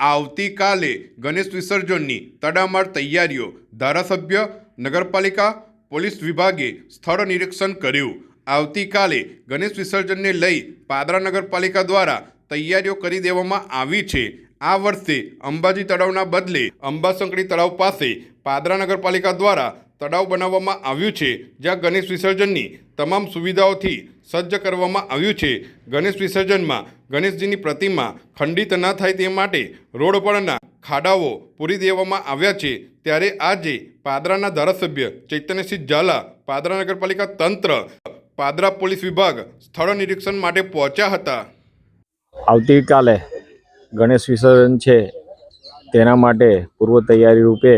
આવતીકાલે ગણેશ વિસર્જનની તડામાર તૈયારીઓ ધારાસભ્ય, નગરપાલિકા, પોલીસ વિભાગે સ્થળ નિરીક્ષણ કર્યું. આવતીકાલે ગણેશ વિસર્જનને લઈ પાદરા નગરપાલિકા દ્વારા તૈયારીઓ કરી દેવામાં આવી છે. આ વર્ષે અંબાજી તળાવના બદલે અંબાસંકડી તળાવ પાસે પાદરા નગરપાલિકા દ્વારા તળાવ બનાવવામાં આવ્યું છે, જ્યાં ગણેશ વિસર્જનની તમામ સુવિધાઓથી સજ્જ કરવામાં આવ્યું છે. ગણેશ વિસર્જનમાં ગણેશજીની પ્રતિમા ખંડિત ન થાય તે માટે રોડ પરના ખાડાઓ પૂરી દેવામાં આવ્યા છે. ત્યારે આજે પાદરાના ધારાસભ્ય ચૈતન્યસિંહ ઝાલા પાદરા નગરપાલિકા તંત્ર પાદરા પોલીસ વિભાગ સ્થળ નિરીક્ષણ માટે પહોંચ્યા હતા. આવતીકાલે ગણેશ વિસર્જન છે, તેના માટે પૂર્વ તૈયારી રૂપે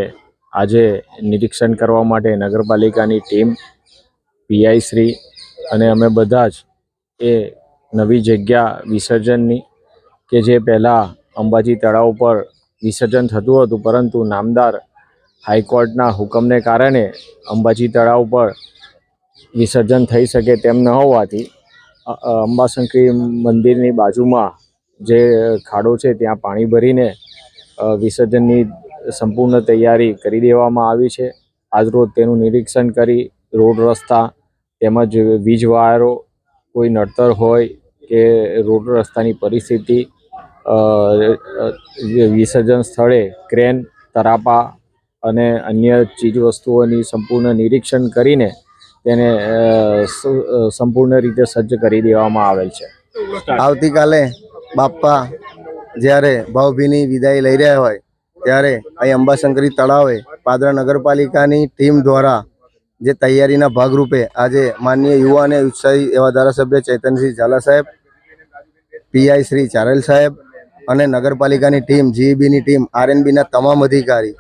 આજે નિરીક્ષણ કરવા માટે નગરપાલિકાની ટીમ, પીઆઈ શ્રી અને અમે બધા જ એ નવી જગ્યા વિસર્જનની કે જે પહેલાં અંબાજી તળાવ પર વિસર્જન થતું હતું, પરંતુ નામદાર હાઈકોર્ટના હુકમને કારણે અંબાજી તળાવ પર વિસર્જન થઈ શકે તેમ ન હોવાથી અંબાશંકરી મંદિરની બાજુમાં જે ખાડો છે ત્યાં પાણી ભરીને વિસર્જનની સંપૂર્ણ તૈયારી કરી દેવામાં આવી છે. આજરોજ તેનું નિરીક્ષણ કરી રોડ રસ્તા તેમજ વીજ વાયરો કોઈ નડતર હોય કે રોડ રસ્તાની પરિસ્થિતિ વિસર્જન સ્થળે ક્રેન, તરાપા અને અન્ય ચીજવસ્તુઓની સંપૂર્ણ નિરીક્ષણ કરીને તેને સંપૂર્ણ રીતે સજ્જ કરી દેવામાં આવેલ છે. આવતીકાલે બાપ્પા જ્યારે ભાવભીની વિદાય લઈ રહ્યા હોય, ત્યારે અહીં અંબાશંકરી તળાવે પાદરા નગરપાલિકાની ટીમ દ્વારા જે તૈયારીના ભાગરૂપે આજે માનનીય યુવા અને ઉત્સાહી એવા ધારાસભ્ય ચૈતન્યસિંહ ઝાલા સાહેબ, પીઆઈ શ્રી ચારેલ સાહેબ અને નગરપાલિકાની ટીમ, જીઈબીની ટીમ, આરએનબીના તમામ અધિકારી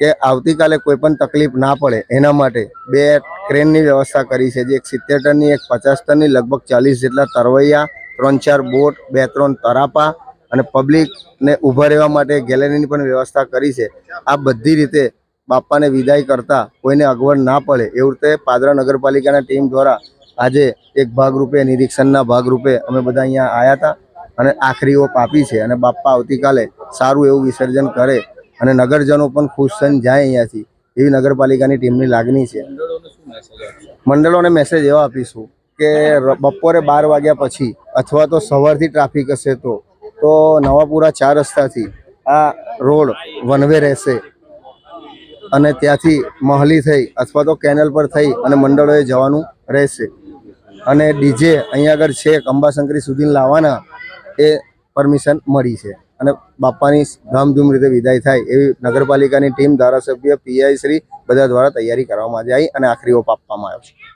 કે આવતીકાલે કોઈ પણ તકલીફ ના પડે એના માટે બે ક્રેનની વ્યવસ્થા કરી છે, જે એક સિત્તેર ટનની એક પચાસ ટનની લગભગ ચાલીસ જેટલા તરવૈયા ત્રણ ચાર બોટ બે ત્રણ તરાપા અને પબ્લિકને ઊભા રહેવા માટે ગેલેરીની પણ વ્યવસ્થા કરી છે. આ બધી રીતે બાપાને વિદાય કરતા કોઈને અગવડ ના પડે. એવું રીતે પાદરા નગરપાલિકાના ટીમ દ્વારા આજે એક ભાગરૂપે, નિરીક્ષણના ભાગરૂપે અમે બધા અહીંયા આવ્યા હતા અને આખરી ઓપ આપી છે અને બાપ્પા આવતીકાલે સારું એવું વિસર્જન કરે અને નગરજનો પણ ખુશ થઈને જાય અહીંયાથી. એવી નગરપાલિકાની ટીમની લાગણી છે. મંડળોને મેસેજ એવા આપીશું કે બપોરે બાર વાગ્યા પછી અથવા તો સવારથી ટ્રાફિક હશે તો તો નવાપુરા ચાર રસ્તાથી આ રોડ વનવે રહેશે. અને ત્યાંથી મહલી થઈ અથવા તો કેનલ પર થઈ અને મંડળોએ જવાનું રહેશે. અને ડીજે અહીંયા આગળ છેક અંબાશંકરી સુધી લાવવાના, એ પરમિશન મળી છે. અને બાપાની ધામધૂમ રીતે વિદાય થાય એવી નગરપાલિકાની ટીમ ધારાસભ્ય પીઆઈ શ્રી બધા દ્વારા તૈયારી કરવામાં આવી અને આખરી ઓપ આપવામાં આવ્યો છે.